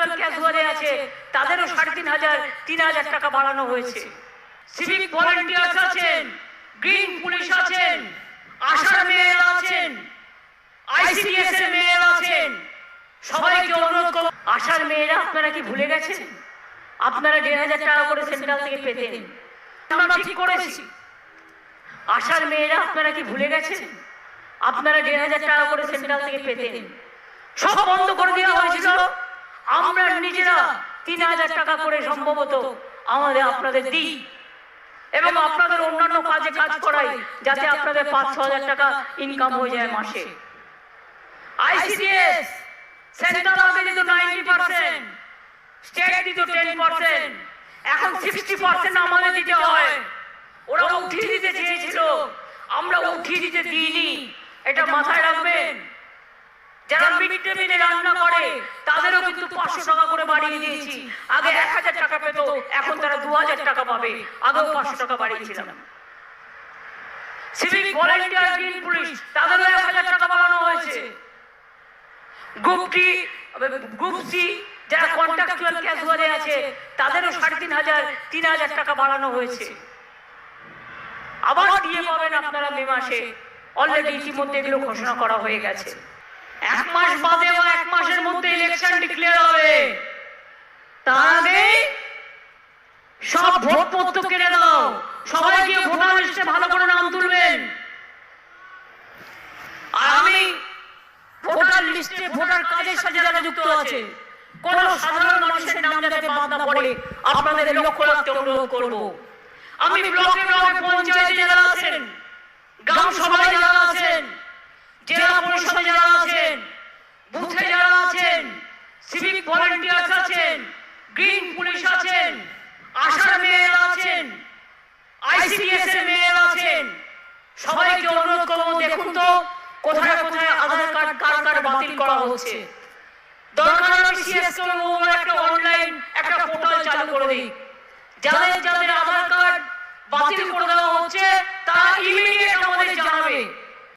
Contractual ক্যাজুয়ালে আছে, তাদেরও সাড়ে তিন হাজার তিন হাজার টাকা বাড়ানো হয়েছে। সিভিক ভলেন্টিয়ার্স আছেন গ্রিন পুলিশ আছেন আশার মেয়েরা আছেন আইসিডিএস এর মেয়েরা আছেন। সবাইকে অনুরোধ করব আশার মেয়েরা, আপনারা কি ভুলে গেছেন? আপনারা দেড় হাজার টাকা করে সেন্ট্রাল থেকে পেতেন। আমরা ঠিক করেছি। আশার মেয়েরা, আপনারা কি ভুলে গেছেন? আপনারা দেড় হাজার টাকা করে সেন্ট্রাল থেকে পেতেন। সব বন্ধ করে দেওয়া হয়েছিল আমরা নিজেরা তিন হাজার টাকা করে সম্ভবত আমাদের আপনাদের দিই। এবং আপনাদের অন্যান্য কাজে কাজ করাই যাতে আপনাদের পাঁচ, ছ হাজার টাকা ইনকাম হয়ে যায় মাসে। আইসিডিএস সেন্ট্রাল আগে দিত নাইনটি পার্সেন্ট স্টেট দিত টেন পার্সেন্ট এখন সিক্সটি পার্সেন্ট আমাদের দিতে হয়। ওরা উঠিয়ে দিতে চেয়েছিল, আমরা উঠিয়ে দিতে দিইনি। এটা মাথায় রাখবেন। যারা মিড ডে মিলে বাড়িয়ে দিয়েছি। আগে এক হাজার টাকা পেত, এখন তারা দু হাজার টাকা পাবে। আগেও পাঁচশো টাকা বাড়িয়েছিলাম সিভিক গ্রিন পুলিশ তাদেরও এক হাজার টাকা বাড়ানো হয়েছে। যারা কন্ট্রাকচুয়াল ক্যাজুয়ালে আছে, তাদেরও সাড়ে তিন হাজার তিন হাজার টাকা বাড়ানো হয়েছে। আবার দিয়ে পাবেন আপনারা মে মাসে। অলরেডি ইতিমধ্যে এগুলো ঘোষণা করা হয়ে গেছে। এক মাস বাদে এক মাসের মধ্যে ইলেকশন ডিক্লেয়ার হবে তার আগে সব ভোটপত্র কেড়ে দাও সবাই গিয়ে ভোটার লিস্টে ভালো করে নাম তুলবেন আর আমি ভোটার লিস্টে ভোটার কাজের সাথে যারা যুক্ত আছে, কোন সাধারণ মানুষের নাম যাতে বাদ না পড়ে, আপনাদের লক্ষ্য রাখতে অনুরোধ করব। আমি ব্লকে ব্লকে পঞ্চায়েতে যারা আছেন, গ্রাম সভায় যারা আছেন, জেলা পরিষদে যারা আছেন, বুথে যারা আছেন সিভিক ভলেন্টিয়ার্স আছেন গ্রিন পুলিশ আছেন, আশার মেয়েরা আছেন আইসিডিএস এর মেয়েরা আছেন, সবাইকে অনুরোধ করব, দেখুন তো, কোথায় কোথায় কার বাতিল করা হচ্ছে। একটা অনলাইন একটা চালু করে দিই। যাদের যাদের আধার কার্ড বাতিল করে দেওয়া হচ্ছে, তারা ইমিডিয়েট আমাদের জানাবে।